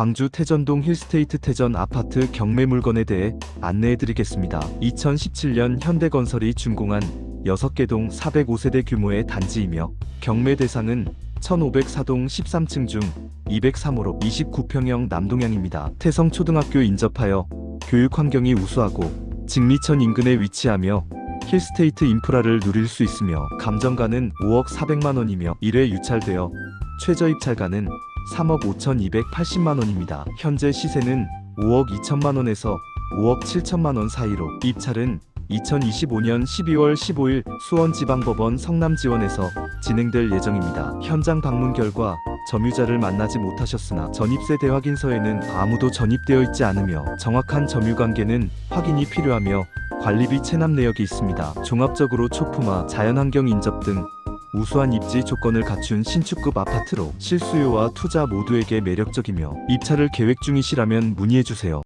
광주 태전동 힐스테이트 태전 아파트 경매 물건에 대해 안내해 드리겠습니다. 2017년 현대건설이 준공한 6개 동 405세대 규모의 단지이며 경매 대상은 1504동 13층 중 203호로 29평형 남동향입니다. 태성초등학교 인접하여 교육 환경이 우수하고 직리천 인근에 위치하며 힐스테이트 인프라를 누릴 수 있으며 감정가는 5억 400만 원이며 1회 유찰되어 최저 입찰가는 3억 5,280만 원입니다. 현재 시세는 5억 2천만 원에서 5억 7천만 원 사이로 입찰은 2025년 12월 15일 수원지방법원 성남지원에서 진행될 예정입니다. 현장 방문 결과 점유자를 만나지 못하셨으나 전입세 대확인서에는 아무도 전입되어 있지 않으며 정확한 점유 관계는 확인이 필요하며 관리비 체납 내역이 있습니다. 종합적으로 초품화, 자연환경 인접 등 우수한 입지 조건을 갖춘 신축급 아파트로 실수요와 투자 모두에게 매력적이며 입찰을 계획 중이시라면 문의해 주세요.